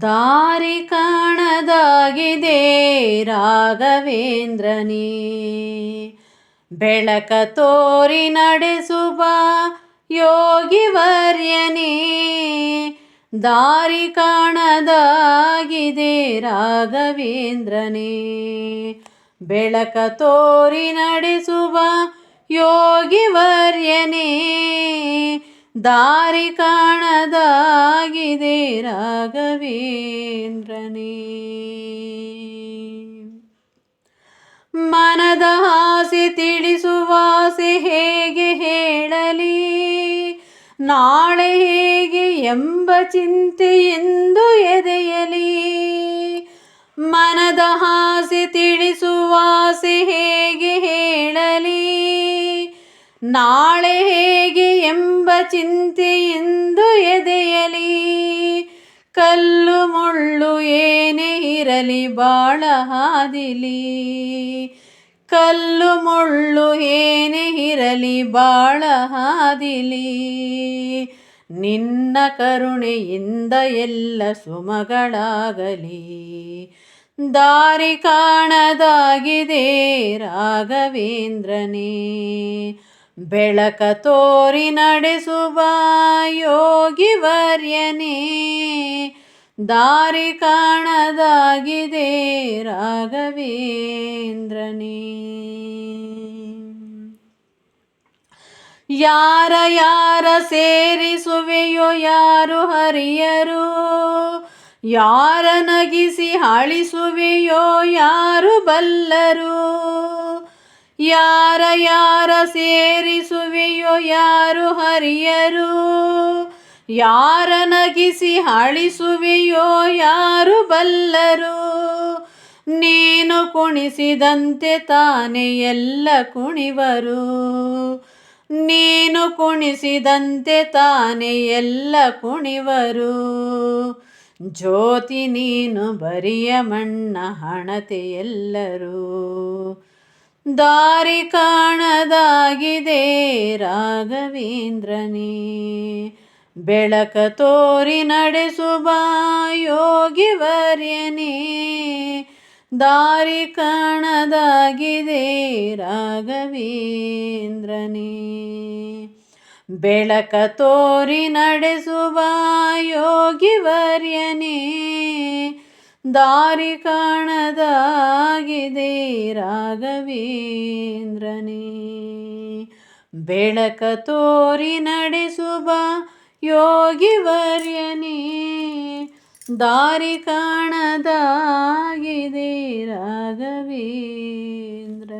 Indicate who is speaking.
Speaker 1: ದಾರಿ ಕಾಣದಾಗಿದೆ ರಾಘವೇಂದ್ರನೇ. ಬೆಳಕ ತೋರಿ ನಡೆಸುವ ಯೋಗಿವರ್ಯನೇ. ದಾರಿ ಕಾಣದಾಗಿದೆ ರಾಘವೇಂದ್ರನೇ. ಬೆಳಕ ತೋರಿ ನಡೆಸುವ ಯೋಗಿವರ್ಯನೇ ದಾರಿ ಕಾಣದಾಗಿದೆ ರಾಘವೇಂದ್ರನೇ. ಮನದ ಆಸೆ ತಿಳಿಸುವಾಸೆ ಹೇಗೆ ಹೇಳಲಿ? ನಾಳೆ ಹೇಗೆ ಎಂಬ ಚಿಂತೆ ಎಂದು ಎದೆಯಲಿ? ಮನದ ಆಸೆ ತಿಳಿಸುವಾಸೆ ಹೇಗೆ ಹೇಳಲಿ? ನಾಳೆ ಹೇಗೆ ಎಂಬ ಚಿಂತೆ ಎಂದು ಎದೆಯಲಿ? ಕಲ್ಲು ಮುಳ್ಳು ಏನೇ ಇರಲಿ ಬಾಳ ಹಾದಿಲಿ. ಕಲ್ಲು ಮುಳ್ಳು ಏನೇ ಇರಲಿ ಬಾಳ ಹಾದಿಲಿ. ನಿನ್ನ ಕರುಣೆಯಿಂದ ಎಲ್ಲ ಸುಮಗಳಾಗಲಿ. ದಾರಿ ಕಾಣದಾಗಿದೆ ರಾಘವೇಂದ್ರನೇ. ಬೆಳಕ ತೋರಿ ನಡೆಸುವ ಯೋಗಿವರ್ಯನೇ ದಾರಿ ಕಾಣದಾಗಿದೆ ರಾಘವೇಂದ್ರನೇ. ಯಾರ ಯಾರ ಸೇರಿಸುವೆಯೋ ಯಾರು ಹರಿಯರು, ಯಾರ ನಗಿಸಿ ಹಾಳಿಸುವೆಯೋ ಯಾರು ಬಲ್ಲರು ಯಾರ ಯಾರ ಸೇರಿಸುವೆಯೋ ಯಾರು ಹರಿಯರು? ಯಾರ ನಗಿಸಿ ಅಳಿಸುವೆಯೋ ಯಾರು ಬಲ್ಲರು? ನೀನು ಕುಣಿಸಿದಂತೆ ತಾನೇ ಎಲ್ಲ ಕುಣಿವರು. ನೀನು ಕುಣಿಸಿದಂತೆ ತಾನೇ ಎಲ್ಲ ಕುಣಿವರು. ಜ್ಯೋತಿ ನೀನು ಬರಿಯ ಮಣ್ಣ ಹಣತೆ ಎಲ್ಲರೂ. ದಾರಿ ಕಾಣದಾಗಿದೆ ರಾಘವೇಂದ್ರನೇ. ಬೆಳಕ ತೋರಿ ನಡೆಸುವ ಯೋಗಿವರ್ಯನೇ. ದಾರಿ ಕಾಣದಾಗಿದೆ ರಾಘವೇಂದ್ರನೇ. ಬೆಳಕ ತೋರಿ ನಡೆಸುವ ಯೋಗಿವರ್ಯನೇ. ದಾರಿ ಕಾಣದಾಗಿದೆ ರಾಘವೇಂದ್ರನೇ. ಬೆಳಕ ತೋರಿ ನಡೆಸುವ ಯೋಗಿವರ್ಯನೇ. ದಾರಿ ಕಾಣದಾಗಿದೆ ರಾಘವೇಂದ್ರ